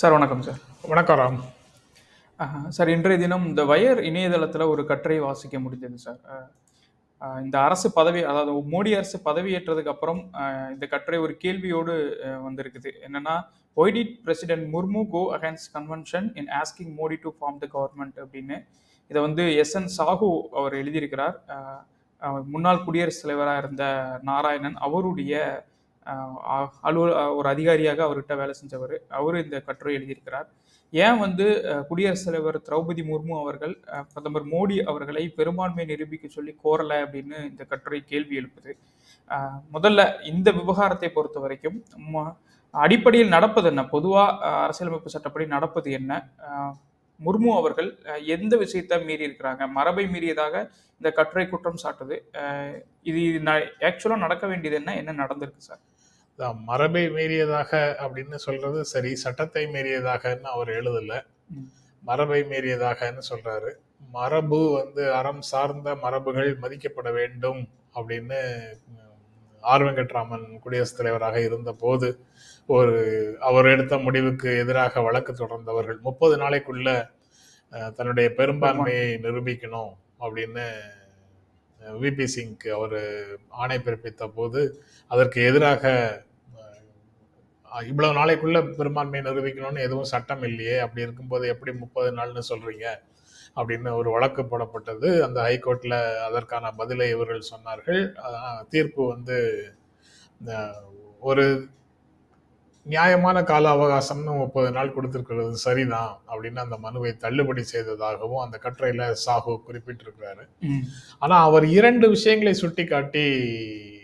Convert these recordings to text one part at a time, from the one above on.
Sir வணக்கம் sir. வணக்கம் Ram. Sir இன்றைய தினம் இந்த வயர் இணையதளத்தில் ஒரு கட்டுரை வாசிக்க முடிஞ்சது சார். இந்த அரசு பதவி அதாவது மோடி அரசு பதவியேற்றதுக்கு அப்புறம் இந்த கட்டுரை ஒரு கேள்வியோடு வந்திருக்குது. என்னன்னா why did president Murmu go against convention in asking Modi to form the government அப்படின்னு இதை வந்து எஸ். என். சாஹூ அவர் எழுதியிருக்கிறார். முன்னாள் குடியரசுத் தலைவராக இருந்த நாராயணன் அவருடைய அலுவல் ஒரு அதிகாரியாக அவர்கிட்ட வேலை செஞ்சவர். அவர் இந்த கட்டுரை எழுதியிருக்கிறார். ஏன் வந்து குடியரசுத் தலைவர் திரௌபதி முர்மு அவர்கள் பிரதமர் மோடி அவர்களை பெரும்பான்மை நிரூபிக்க சொல்லி கோரல அப்படின்னு இந்த கட்டுரை கேள்வி எழுப்புது. முதல்ல இந்த விவகாரத்தை பொறுத்த வரைக்கும் அடிப்படையில் நடப்பது என்ன? பொதுவாக அரசியலமைப்பு சட்டப்படி நடப்பது என்ன? முர்மு அவர்கள் எந்த விஷயத்தை மீறி இருக்கிறாங்க? மரபை மீறியதாக இந்த கட்டுரை குற்றம் சாட்டுது. இது ஆக்சுவலாக நடக்க வேண்டியது என்ன? என்ன நடந்திருக்கு சார் மரபை மீறியதாக அப்படின்னு சொல்றது சரி சட்டத்தை மீறியதாகன்னு அவர் எழுதல. மரபை மீறியதாகன்னு சொல்றாரு. மரபு வந்து அறம் சார்ந்த மரபுகள் மதிக்கப்பட வேண்டும் அப்படின்னு ஆர் வெங்கட்ராமன் குடியரசுத் தலைவராக இருந்த போது ஒரு அவர் எடுத்த முடிவுக்கு எதிராக வழக்கு தொடர்ந்தவர்கள் முப்பது நாளைக்குள்ள தன்னுடைய பெரும்பான்மையை நிரூபிக்கணும் அப்படின்னு விபி சிங்க்கு அவர் ஆணை பிறப்பித்த போது அதற்கு எதிராக இவ்வளவு நாளைக்குள்ள பெரும்பான்மையை நிரூபிக்கணும்னு எதுவும் சட்டம் இல்லையே. அப்படி இருக்கும்போது எப்படி முப்பது நாள்னு சொல்றீங்க? அப்படின்னு ஒரு வழக்கு போடப்பட்டது. அந்த ஹைகோர்ட்ல அதற்கான பதிலை இவர்கள் சொன்னார்கள். தீர்ப்பு வந்து ஒரு நியாயமான கால அவகாசம்னு முப்பது நாள் கொடுத்திருக்கிறது சரிதான் அப்படின்னு அந்த மனுவை தள்ளுபடி செய்ததாகவும் அந்த கட்டுரையில சாஹு குறிப்பிட்டிருக்கிறாரு. ஆனா அவர் இரண்டு விஷயங்களை சுட்டிக்காட்டி மீ-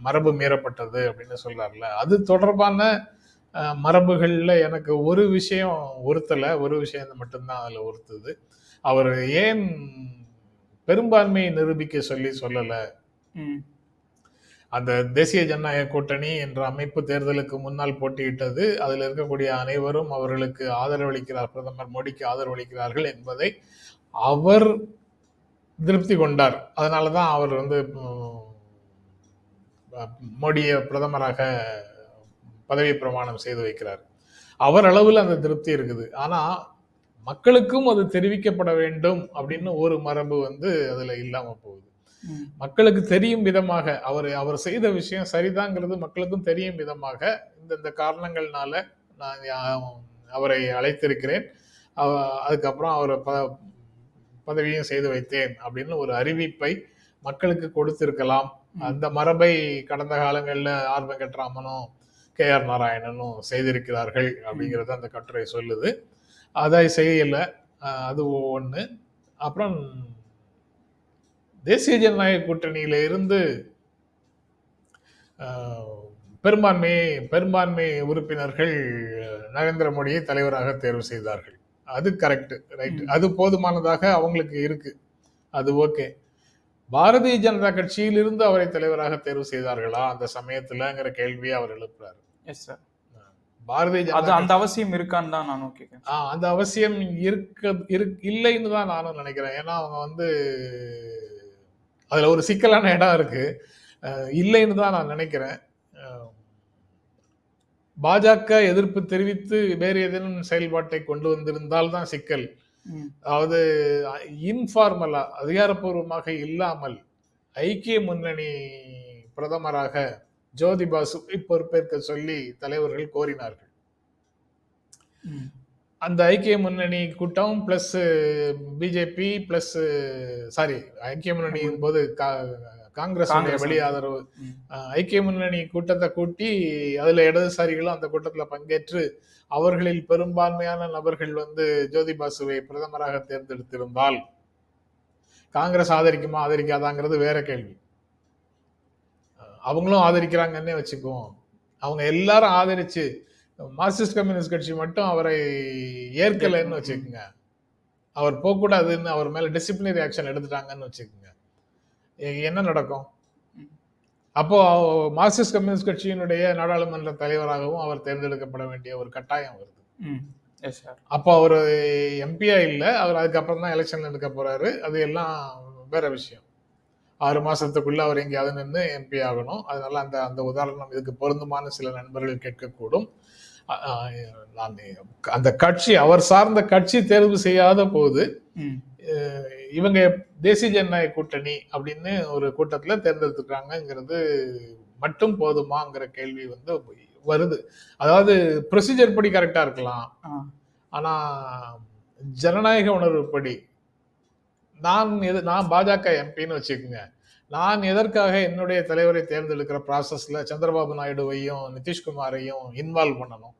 மரபு மீறப்பட்டது அப்படின்னு சொல்றாருல அது தொடர்பான மரபுகள்ல எனக்கு ஒரு விஷயம் உறுத்தல ஒரு விஷயம் மட்டும்தான் அதுல உறுத்துது அவர் ஏன் பெரும்பான்மையை நிரூபிக்க சொல்லி சொல்லல? அந்த தேசிய ஜனநாயக கூட்டணி என்ற அமைப்பு தேர்தலுக்கு முன்னால் போட்டியிட்டது. அதில் இருக்கக்கூடிய அனைவரும் அவர்களுக்கு ஆதரவளிக்கிறார். பிரதமர் மோடிக்கு ஆதரவளிக்கிறார்கள் என்பதை அவர் திருப்தி கொண்டார். அதனால தான் அவர் வந்து மோடியை பிரதமராக பதவி பிரமாணம் செய்து வைக்கிறார். அவர் அளவில் அந்த திருப்தி இருக்குது. ஆனா மக்களுக்கும் அது தெரிவிக்கப்பட வேண்டும் அப்படின்னு ஒரு மரபு வந்து அதுல இல்லாம போகுது. மக்களுக்கு தெரியும் விதமாக அவர் அவர் செய்த விஷயம் சரிதாங்கிறது மக்களுக்கும் தெரியும் விதமாக இந்த இந்த காரணங்கள்னால நான் அவரை அழைத்திருக்கிறேன். அதுக்கப்புறம் அவரை ப பதவியும் செய்து வைத்தேன் அப்படின்னு ஒரு அறிவிப்பை மக்களுக்கு கொடுத்திருக்கலாம். அந்த மரபை கடந்த காலங்களில் ஆர் வெங்கட்ராமனும் கே ஆர் நாராயணனும் செய்திருக்கிறார்கள் அப்படிங்கிறது அந்த கட்டுரை சொல்லுது. அதை செய்யல. அது ஒன்று அப்புறம் தேசிய ஜனநாயக கூட்டணியில இருந்து பெரும்பான்மை பெரும்பான்மை உறுப்பினர்கள் நரேந்திர மோடியை தலைவராக தேர்வு செய்தார்கள். அது கரெக்ட் ரைட். அது போதுமானதாக அவங்களுக்கு இருக்கு. அது ஓகே பாரதிய ஜனதா கட்சியிலிருந்து அவரை தலைவராக தேர்வு செய்தார்களா? அந்த சமயத்துலங்கிற கேள்வியை அவர் எழுப்புறாரு. எஸ் சார் பாரதிய அது ஜனதா அந்த அவசியம் இருக்கான்னு தான் நானும் கேட்கறேன் ஆ, அந்த அவசியம் இருக்க இருக் இல்லைன்னு தான் நானும் நினைக்கிறேன். ஏன்னா அவங்க வந்து அதுல ஒரு சிக்கலான இடம் இருக்கு. இல்லைன்னு தான் நான் நினைக்கிறேன். பாஜக எதிர்ப்பு தெரிவித்து வேறு ஏதேனும் செயல்பாட்டை கொண்டு வந்திருந்தால் தான் சிக்கல். அதாவது இன்ஃபார்மலா அதிகாரப்பூர்வமாக இல்லாமல் ஐக்கிய முன்னணி பிரதமராக ஜோதி பாசுவை பொறுப்பேற்க சொல்லி தலைவர்கள் கோரினார்கள் அந்த ஐக்கிய முன்னணி கூட்டம் பிளஸ் பிஜேபி பிளஸ் சாரி ஐக்கிய முன்னணியின் போது காங்கிரஸ். வெளி ஆதரவு ஐக்கிய முன்னணி கூட்டத்தை கூட்டி அதுல இடதுசாரிகளும் அந்த கூட்டத்துல பங்கேற்று அவர்களில் பெரும்பான்மையான நபர்கள் வந்து ஜோதி பாசுவை பிரதமராக தேர்ந்தெடுத்திருந்தால் காங்கிரஸ் ஆதரிக்குமா ஆதரிக்காதாங்கிறது வேற கேள்வி. அவங்களும் ஆதரிக்கிறாங்கன்னே வச்சுக்குவோம் அவங்க எல்லாரும் ஆதரிச்சு மார்க்சிஸ்ட் கம்யூனிஸ்ட் கட்சி மட்டும் அவரை ஏற்கலைன்னு வச்சுக்கோங்க. அவர் போகக்கூடாதுன்னு அவர் மேல டிசிப்ளினரி ஆக்ஷன் எடுத்துட்டாங்கன்னு வச்சுக்கோங்க. என்ன நடக்கும்? அப்போ மார்க்சிஸ்ட் கம்யூனிஸ்ட் கட்சியினுடைய நாடாளுமன்ற தலைவராகவும் அவர் தேர்ந்தெடுக்கப்பட வேண்டிய ஒரு கட்டாயம் வருது. ம். எஸ் சார் அப்போ அவர் எம்பியா இல்லை அவர் அதுக்கப்புறம் தான் எலெக்ஷன் எடுக்க போறாரு. அது எல்லாம் வேற விஷயம். ஆறு மாசத்துக்குள்ள அவர் எங்கேயாவது நின்று எம்பி ஆகணும். அதனால அந்த அந்த உதாரணம் இதுக்கு பொருந்துமான சில நண்பர்கள் கேட்கக்கூடும். நான் அந்த கட்சி அவர் சார்ந்த கட்சி தேர்வு செய்யாத போது இவங்க தேசிய ஜனநாயக கூட்டணி அப்படின்னு ஒரு கூட்டத்துல தேர்ந்தெடுத்துருக்காங்கங்கிறது மட்டும் போதுமாங்கிற கேள்வி வந்து வருது. அதாவது ப்ரொசீஜர் படி கரெக்டா இருக்கலாம். ஆ. ஆனா ஜனநாயக உணர்வுப்படி நான் எது நான் பாஜக எம்பின்னு வச்சுக்கோங்க. நான் எதற்காக என்னுடைய தலைவரை தேர்ந்தெடுக்கிற ப்ராசஸ்ல சந்திரபாபு நாயுடுவையும் நிதிஷ்குமாரையும் இன்வால்வ் பண்ணணும்?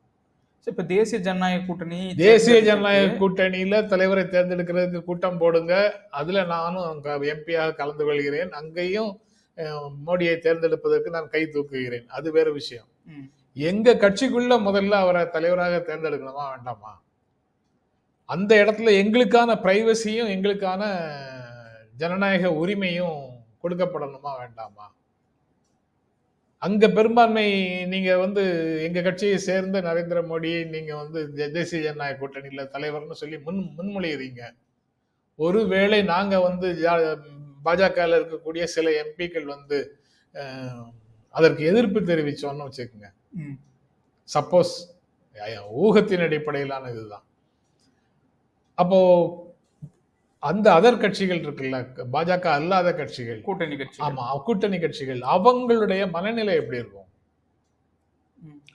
இப்ப தேசிய ஜனநாயக கூட்டணி தேசிய ஜனநாயக கூட்டணியில தலைவரை தேர்ந்தெடுக்கிறதுக்கு கூட்டம் போடுங்க. அதுல நானும் எம்பியாக கலந்து கொள்கிறேன். அங்கேயும் மோடியை தேர்ந்தெடுப்பதற்கு நான் கை தூக்குகிறேன். அது வேற விஷயம். எங்க கட்சிக்குள்ள முதல்ல அவரை தலைவராக தேர்ந்தெடுக்கணுமா வேண்டாமா? அந்த இடத்துல எங்களுக்கான பிரைவசியும் எங்களுக்கான ஜனநாயக உரிமையும் கொடுக்கப்படணுமா வேண்டாமா? அங்க பெரும்பான்மை நீங்க வந்து எங்க கட்சியை சேர்ந்த நரேந்திர மோடியை நீங்க வந்து தேசிய ஜனநாயக கூட்டணியில தலைவர்னு சொல்லி முன் முன்மொழியறீங்க. ஒருவேளை நாங்க வந்து பாஜகவில் இருக்கக்கூடிய சில எம்பிக்கள் வந்து அதற்கு எதிர்ப்பு தெரிவிச்சோம்னு வச்சுக்கோங்க. சப்போஸ் ஊகத்தின் அடிப்படையிலான இதுதான். அப்போ அந்த அதர் கட்சிகள் இருக்குல்ல பாஜக அல்லாத கட்சிகள். கூட்டணி கட்சி ஆமா கூட்டணி கட்சிகள். அவங்களுடைய மனநிலை எப்படி இருக்கும்?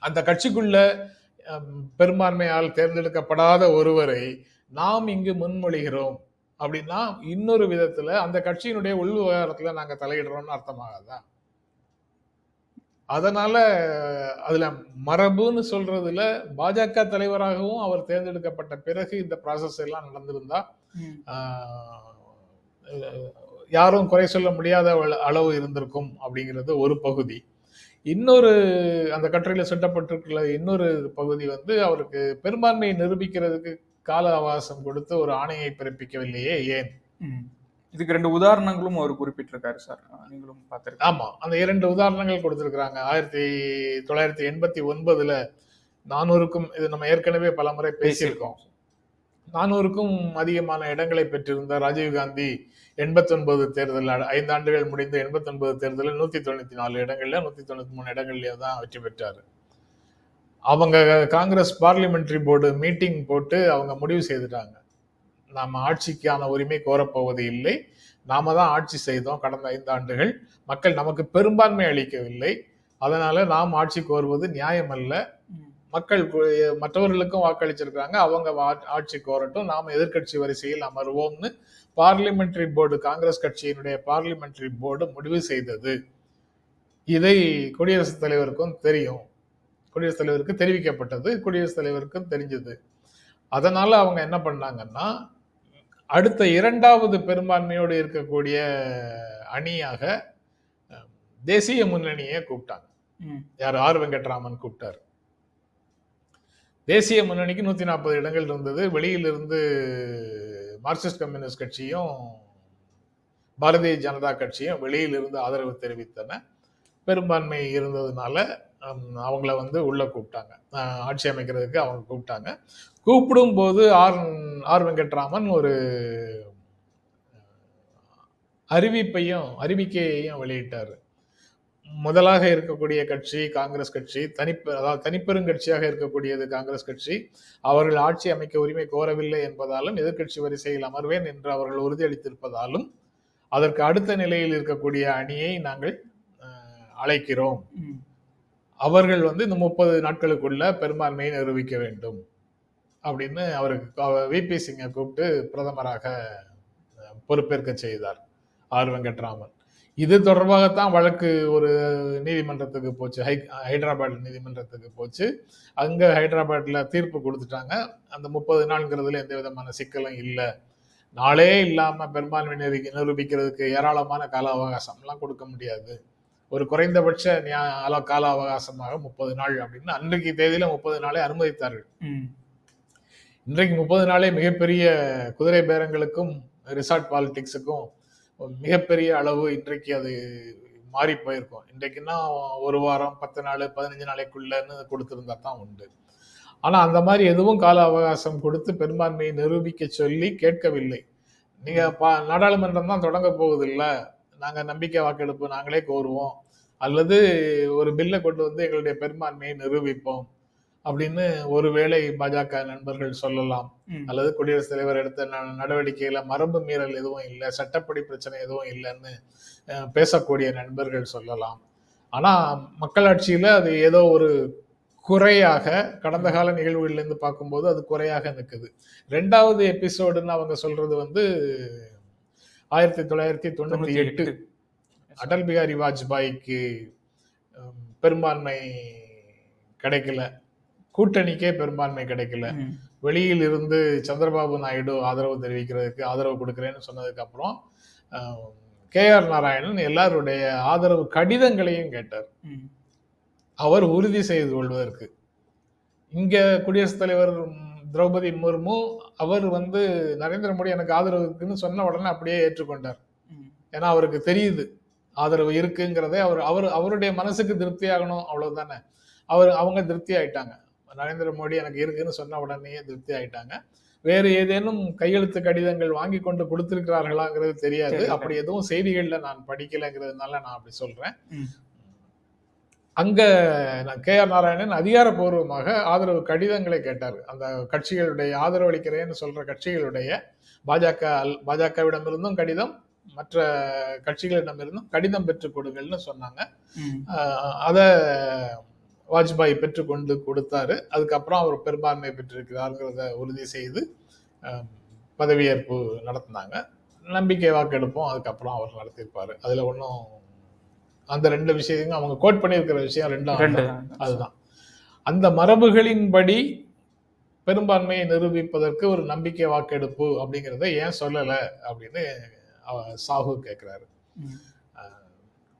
அந்த கட்சிக்குள்ள பெரும்பான்மையால் தேர்ந்தெடுக்கப்படாத ஒருவரை நாம் இங்கு முன்மொழிகிறோம் அப்படின்னா இன்னொரு விதத்துல அந்த கட்சியினுடைய உள் விவகாரத்துல நாங்க தலையிடுறோம்னு அர்த்தமாகாதா? அதனால அதுல மரபுன்னு சொல்றதுல பாஜக தலைவராகவும் அவர் தேர்ந்தெடுக்கப்பட்ட பிறகு இந்த ப்ராசஸ் எல்லாம் நடந்திருந்தா யாரும் குறை சொல்ல முடியாத அள- அளவு இருந்திருக்கும் அப்படிங்கிறது ஒரு பகுதி. இன்னொரு அந்த கட்டுரையில சுட்டப்பட்டிருக்கிற இன்னொரு பகுதி வந்து அவருக்கு பெரும்பான்மையை நிரூபிக்கிறதுக்கு கால அவகாசம் கொடுத்து ஒரு ஆணையை பிறப்பிக்கவில்லையே ஏன். இதுக்கு ரெண்டு உதாரணங்களும் அவர் குறிப்பிட்டிருக்காரு சார். நீங்களும் பார்த்திருக்கீங்க. ஆமா அந்த இரண்டு உதாரணங்கள் கொடுத்திருக்கிறாங்க. ஆயிரத்தி தொள்ளாயிரத்தி எண்பத்தி ஒன்பதுல நானூறுக்கும் இது நம்ம ஏற்கனவே பலமுறை பேசியிருக்கோம். நானூறுக்கும் அதிகமான இடங்களை பெற்றிருந்த ராஜீவ்காந்தி எண்பத்தொன்பது தேர்தல் ஐந்து ஆண்டுகள் முடிந்த எண்பத்தொன்பது தேர்தலில் நூற்றி தொண்ணூற்றி நாலு இடங்கள்ல நூற்றி தொண்ணூற்றி மூணு இடங்கள்லயே தான் வெற்றி பெற்றார். அவங்க காங்கிரஸ் பார்லிமெண்ட்ரி போர்டு மீட்டிங் போட்டு அவங்க முடிவு செய்துட்டாங்க. நாம் ஆட்சிக்கான உரிமை கோரப்போவது இல்லை. நாம தான் ஆட்சி செய்தோம் கடந்த ஐந்து ஆண்டுகள். மக்கள் நமக்கு பெரும்பான்மை அளிக்கவில்லை. அதனால நாம் ஆட்சி கோருவது நியாயமல்ல. மக்கள் மற்றவர்களுக்கும் வாக்களிச்சிருக்காங்க அவங்க வா- ஆட்சி கோரட்டும் நாம் எதிர்க்கட்சி வரிசையில் அமர்வோம்னு பார்லிமெண்டரி போர்டு காங்கிரஸ் கட்சியினுடைய பார்லிமெண்டரி போர்டு முடிவு செய்தது. இதை குடியரசுத் தலைவருக்கும் தெரியும். குடியரசுத் தலைவருக்கு தெரிவிக்கப்பட்டது. குடியரசுத் தலைவருக்கும் தெரிஞ்சது. அதனால அவங்க என்ன பண்ணாங்கன்னா அடுத்த இரண்டாவது பெரும்பான்மையோடு இருக்கக்கூடிய அணியாக தேசிய முன்னணியை கூப்பிட்டாங்க. யார்? ஆர். வெங்கட்ராமன் கூப்பிட்டார். தேசிய முன்னணிக்கு நூற்றி நாற்பது இடங்கள் இருந்தது. வெளியிலிருந்து மார்க்சிஸ்ட் கம்யூனிஸ்ட் கட்சியும் பாரதிய ஜனதா கட்சியும் வெளியிலிருந்து ஆதரவு தெரிவித்தன. பெரும்பான்மை இருந்ததுனால அவங்கள வந்து உள்ளே கூப்பிட்டாங்க. ஆட்சி அமைக்கிறதுக்கு அவங்க கூப்பிட்டாங்க. கூப்பிடும் போது ஆர் ஆர் வெங்கட்ராமன் ஒரு அறிவிப்பையும் அறிவிக்கையையும் வெளியிட்டார். முதலாக இருக்கக்கூடிய கட்சி காங்கிரஸ் கட்சி தனிப்பெ அதாவது தனிப்பெருங்கட்சியாக இருக்கக்கூடியது காங்கிரஸ் கட்சி. அவர்கள் ஆட்சி அமைக்க உரிமை கோரவில்லை என்பதாலும் எதிர்க்கட்சி வரிசையில் அமர்வேன் என்று அவர்கள் உறுதியளித்திருப்பதாலும் அதற்கு அடுத்த நிலையில் இருக்கக்கூடிய அணியை நாங்கள் அழைக்கிறோம். அவர்கள் வந்து இந்த முப்பது நாட்களுக்குள்ள பெரும்பான்மையை நிரூபிக்க வேண்டும் அப்படின்னு அவருக்கு விபி சிங்கை கூப்பிட்டு பிரதமராக பொறுப்பேற்க செய்தார் ஆர். வெங்கட்ராமன். இது தொடர்பாகத்தான் வழக்கு ஒரு நீதிமன்றத்துக்கு போச்சு. ஹை ஹைதராபாத் நீதிமன்றத்துக்கு போச்சு. அங்க ஹைதராபாத்ல தீர்ப்பு கொடுத்துட்டாங்க. அந்த முப்பது நாள்ங்கிறதுல எந்த விதமான சிக்கலும் இல்லை. நாளே இல்லாம பெரும்பான்மை நிரூபி- நிரூபிக்கிறதுக்கு ஏராளமான கால அவகாசம்லாம் கொடுக்க முடியாது. ஒரு குறைந்தபட்ச நியா- அல- கால அவகாசமாக முப்பது நாள் அப்படின்னு அன்றைக்கு தேதியில முப்பது நாளை அனுமதித்தார்கள். இன்றைக்கு முப்பது நாளே மிகப்பெரிய குதிரை பேரங்களுக்கும் ரிசார்ட் பாலிடிக்ஸுக்கும் மிகப்பெரிய அளவு இன்றைக்கு அது மாறி போயிருக்கும். இன்றைக்குன்னா ஒரு வாரம் பத்து நாள் பதினஞ்சு நாளைக்குள்ளன்னு கொடுத்துருந்தா தான் உண்டு. ஆனால் அந்த மாதிரி எதுவும் கால அவகாசம் கொடுத்து பெரும்பான்மையை நிரூபிக்க சொல்லி கேட்கவில்லை. நீங்கள் பா- நாடாளுமன்றம் தான் தொடங்க போகுது நாங்கள் நம்பிக்கை வாக்கெடுப்பு நாங்களே கோருவோம். அல்லது ஒரு பில்லை கொண்டு வந்து எங்களுடைய பெரும்பான்மையை நிரூபிப்போம். அப்படின்னு ஒருவேளை பாஜக நண்பர்கள் சொல்லலாம். அல்லது குடியரசுத் தலைவர் எடுத்த நடவடிக்கையில மரபு மீறல் எதுவும் இல்லை சட்டப்படி பிரச்சனை எதுவும் இல்லைன்னு பேசக்கூடிய நண்பர்கள் சொல்லலாம். ஆனா மக்களாட்சியில அது ஏதோ ஒரு குறையாக கடந்த கால நிகழ்வுகள்ல இருந்து பார்க்கும்போது அது குறையாக நிற்குது ரெண்டாவது எபிசோடுன்னு அவங்க சொல்றது வந்து ஆயிரத்தி தொள்ளாயிரத்தி தொண்ணூத்தி எட்டு. அடல் பிகாரி வாஜ்பாய்க்கு பெரும்பான்மை கிடைக்கல. கூட்டணிக்கே பெரும்பான்மை கிடைக்கல. வெளியில் இருந்து சந்திரபாபு நாயுடு ஆதரவு தெரிவிக்கிறதுக்கு ஆதரவு கொடுக்குறேன்னு சொன்னதுக்கு அப்புறம் கே ஆர் நாராயணன் எல்லாருடைய ஆதரவு கடிதங்களையும் கேட்டார். அவர் உறுதி செய்து கொள்வதற்கு. இங்க குடியரசுத் தலைவர் திரௌபதி முர்மு அவர் வந்து நரேந்திர மோடி எனக்கு ஆதரவு இருக்குன்னு சொன்ன உடனே அப்படியே ஏற்றுக்கொண்டார். ஏன்னா அவருக்கு தெரியுது. ஆதரவு இருக்குங்கிறதே அவர் அவர் அவருடைய மனசுக்கு திருப்தி ஆகணும் அவ்வளவுதானே. அவர் அவங்க திருப்தி ஆயிட்டாங்க நரேந்திர மோடி எனக்கு இருக்குன்னு சொன்ன உடனேயே திருப்தி ஆயிட்டாங்க. வேறு ஏதேனும் கையெழுத்து கடிதங்கள் வாங்கி கொண்டு கொடுத்திருக்கிறார்களாங்கிறது தெரியாது. அப்படி எதுவும் செய்திகள்ல நான் படிக்கலைங்கிறதுனால நான் அப்படி சொல்றேன். அங்க கே ஆர் நாராயணன் அதிகாரப்பூர்வமாக ஆதரவு கடிதங்களை கேட்டார். அந்த கட்சிகளுடைய ஆதரவு அளிக்கிறேன்னு சொல்ற கட்சிகளுடைய பாஜக பாஜகவிடமிருந்தும் கடிதம் மற்ற கட்சிகளிடமிருந்தும் கடிதம் பெற்றுக் கொடுங்கள்னு சொன்னாங்க. அத வாஜ்பாய் பெற்றுக்கொண்டு கொடுத்தாரு. அதுக்கப்புறம் அவர் பெரும்பான்மை பெற்றிருக்கிறாருங்கிறத உறுதி செய்து பதவியேற்பு நடத்தினாங்க. நம்பிக்கை வாக்கெடுப்பும் அதுக்கப்புறம் அவர் நடத்தியிருப்பாரு. அதுல ஒன்றும் அந்த ரெண்டு விஷயங்களும் அவங்க கோட் பண்ணியிருக்கிற விஷயம் ரெண்டும் ரெண்டு. அதுதான். அந்த மரபுகளின்படி பெரும்பான்மையை நிரூபிப்பதற்கு ஒரு நம்பிக்கை வாக்கெடுப்பு அப்படிங்கிறத ஏன் சொல்லல அப்படின்னு சாஹு கேட்கிறாரு ம்.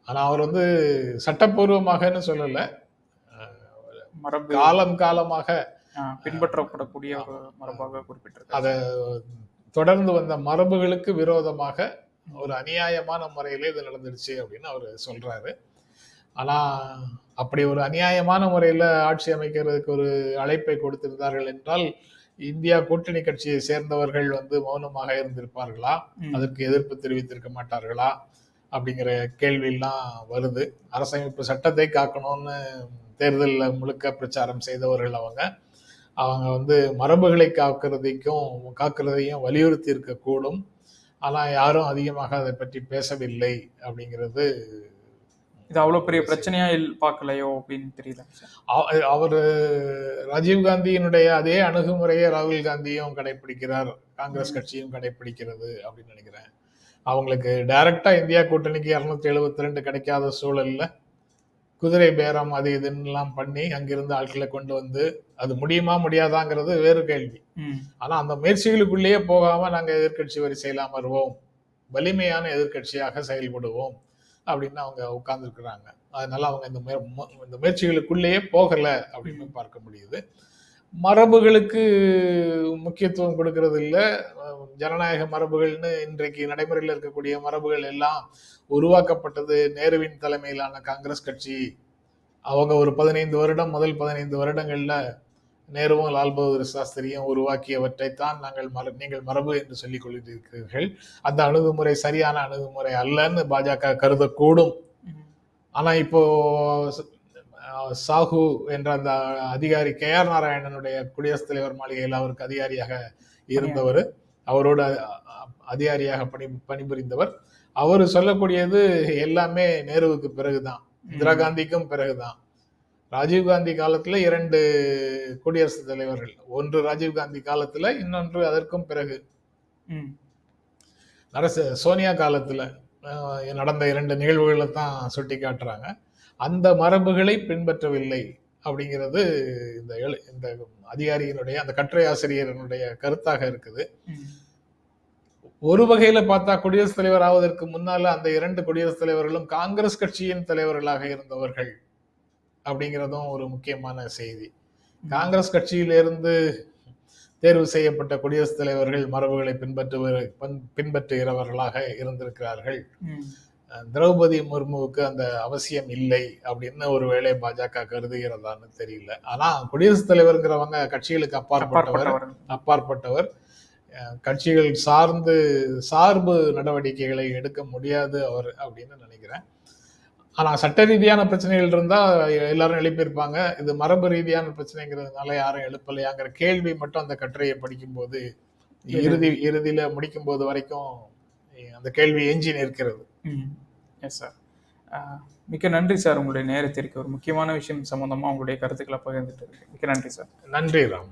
ஆனா அவர் வந்து சட்டப்பூர்வமாகன்னு சொல்லல. மரபு காலம் காலமாக பின்பற்றப்படக்கூடிய ஒரு மரபாக குறிப்பிட்டிருக்காரு. அத தொடர்ந்து வந்த மரபுகளுக்கு விரோதமாக ஒரு அநியாயமான முறையில இது நடந்துருச்சு அப்படின்னு அவர் சொல்றாரு. ஆனா அப்படி ஒரு அநியாயமான முறையில ஆட்சி அமைக்கிறதுக்கு ஒரு அழைப்பை கொடுத்திருந்தார்கள் என்றால் இந்தியா கூட்டணி கட்சியை சேர்ந்தவர்கள் வந்து மௌனமாக இருந்திருப்பார்களா. அதற்கு எதிர்ப்பு தெரிவித்திருக்க மாட்டார்களா? அப்படிங்கிற கேள்வியெல்லாம் வருது. அரசமைப்பு சட்டத்தை காக்கணும்னு தேர்தலில் முழுக்க பிரச்சாரம் செய்தவர்கள் அவங்க. அவங்க வந்து மரபுகளை காக்கிறதைக்கும் காக்கிறதையும் வலியுறுத்தி இருக்கக்கூடும் ஆனா யாரும் அதிகமாக அதை பற்றி பேசவில்லை அப்படிங்கிறது இது அவ்வளவு பெரிய பிரச்சனையா பார்க்கலையோ அப்படின்னு தெரியல. அவரு ராஜீவ் காந்தியினுடைய அதே அணுகுமுறையை ராகுல் காந்தியும் கடைபிடிக்கிறார். காங்கிரஸ் கட்சியும் கடைபிடிக்கிறது அப்படின்னு நினைக்கிறேன். அவங்களுக்கு டைரக்டா இந்தியா கூட்டணிக்கு இருநூத்தி எழுபத்தி ரெண்டு கிடைக்காத சூழல்ல குதிரை பேரம் அது இதுன்னெல்லாம் பண்ணி அங்கிருந்து ஆட்களை கொண்டு வந்து அது முடியுமா முடியாதாங்கிறது வேறு கேள்வி. ஆனா அந்த முயற்சிகளுக்குள்ளேயே போகாம நாங்க எதிர்க்கட்சி வரிசையில் அமர்வோம். வலிமையான எதிர்க்கட்சியாக செயல்படுவோம் அப்படின்னு அவங்க உட்கார்ந்துருக்குறாங்க. அதனால அவங்க இந்த இந்த முயற்சிகளுக்குள்ளேயே போகல அப்படின்னு பார்க்க முடியுது. மரபுகளுக்கு முக்கியத்துவம் கொடுக்கறது இல்ல ஜனநாயக மரபுகள்னு இன்றைக்கு நடைமுறையில் இருக்கக்கூடிய மரபுகள் எல்லாம் உருவாக்கப்பட்டது நேருவின் தலைமையிலான காங்கிரஸ் கட்சி. அவங்க ஒரு பதினைந்து வருடம் முதல் பதினைந்து வருடங்கள்ல நேருவும் லால் பகதூர் சாஸ்திரியும் உருவாக்கியவற்றைத்தான் நாங்கள் மர நீங்கள் மரபு என்று சொல்லிக் கொண்டிருக்கிறீர்கள். அந்த அணுகுமுறை சரியான அணுகுமுறை அல்லன்னு பாஜக கருதக்கூடும். ம். ஆனா இப்போ சாஹு என்ற அந்த அதிகாரி கே ஆர் நாராயணனுடைய குடியரசுத் தலைவர் மாளிகையில் அவருக்கு அதிகாரியாக இருந்தவர். அவரோட அதிகாரியாக பணி பணிபுரிந்தவர். அவர் சொல்லக்கூடியது எல்லாமே நேருவுக்கு பிறகுதான். இந்திரா காந்திக்கும் பிறகுதான். ராஜீவ் காந்தி காலத்துல இரண்டு குடியரசுத் தலைவர்கள். ஒன்று ராஜீவ் காந்தி காலத்துல இன்னொன்று அதற்கும் பிறகு. ம். அரசு சோனியா காலத்துல நடந்த இரண்டு நிகழ்வுகளை தான் சுட்டி காட்டுறாங்க அந்த மரபுகளை பின்பற்றவில்லை அப்படிங்கிறது இந்த எழு- இந்த அதிகாரியினுடைய அந்த கட்டுரை ஆசிரியரனுடைய கருத்தாக இருக்குது. ஒரு வகையில பார்த்தா குடியரசுத் தலைவர் ஆவதற்கு முன்னால அந்த இரண்டு குடியரசுத் தலைவர்களும் காங்கிரஸ் கட்சியின் தலைவர்களாக இருந்தவர்கள் அப்படிங்கிறதும் ஒரு முக்கியமான செய்தி. காங்கிரஸ் கட்சியிலிருந்து தேர்வு செய்யப்பட்ட குடியரசுத் தலைவர்கள் மரபுகளை பின்பற்றுவர் பின்- பின்பற்றுகிறவர்களாக இருந்திருக்கிறார்கள். திரௌபதி முர்முவுக்கு அந்த அவசியம் இல்லை அப்படின்னு ஒருவேளை பாஜக கருதுகிறதான்னு தெரியல. ஆனா குடியரசுத் தலைவருங்கிறவங்க கட்சிகளுக்கு அப்பாற்பட்டவர். அப்பாற்பட்டவர். கட்சிகள் சார்ந்து சார்பு நடவடிக்கைகளை எடுக்க முடியாது அவர் அப்படின்னு நினைக்கிறேன். ஆனால் சட்ட ரீதியான பிரச்சனைகள் இருந்தால் எல்லாரும் எழுப்பியிருப்பாங்க. இது மரபு ரீதியான பிரச்சனைங்கிறதுனால யாரும் எழுப்பலையாங்கிற கேள்வி மட்டும் அந்த கட்டுரையை படிக்கும்போது இறுதி இறுதியில் முடிக்கும்போது வரைக்கும் அந்த கேள்வி எஞ்சி நிற்கிறது. எஸ் சார் மிக்க நன்றி சார் உங்களுடைய நேரத்திற்கு. ஒரு முக்கியமான விஷயம் சம்பந்தமா உங்களுடைய கருத்துக்களை பகிர்ந்துட்டு மிக்க நன்றி சார் நன்றி ராம்.